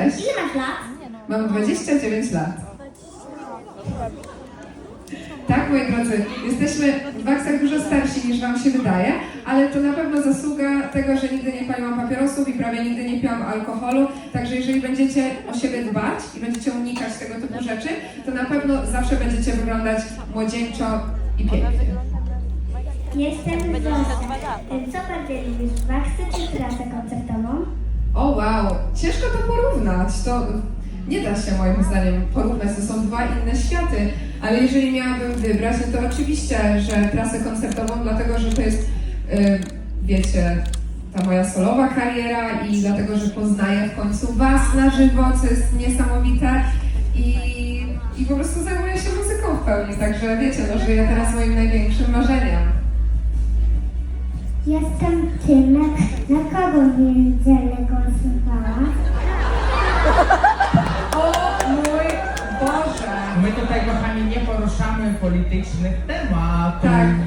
Cześć, Ile masz lat? mam 29 lat. Tak, moi drodzy, jesteśmy w Waksach dużo starsi niż Wam się wydaje, ale to na pewno zasługa tego, że nigdy nie paliłam papierosów i prawie nigdy nie piłam alkoholu. Także jeżeli będziecie o siebie dbać i będziecie unikać tego typu rzeczy, to na pewno zawsze będziecie wyglądać młodzieńczo i pięknie. Jestem Zosia. Co bardziej lubisz, waksy czy trasę koncertową? O wow, ciężko to porównać. To nie da się moim zdaniem porównać, to są dwa inne światy. Ale jeżeli miałabym wybrać, no to oczywiście, że trasę koncertową, dlatego że to jest, y, wiecie, ta moja solowa kariera i dlatego, że poznaję w końcu Was na żywo, co jest niesamowite i, i po prostu zajmuję się muzyką w pełni, także wiecie, no żyję teraz moim największym marzeniem. Jestem Tymek. Na kogo niedzielę głosowała? O mój Boże! My tutaj, kochani, nie poruszamy politycznych tematów. Tak.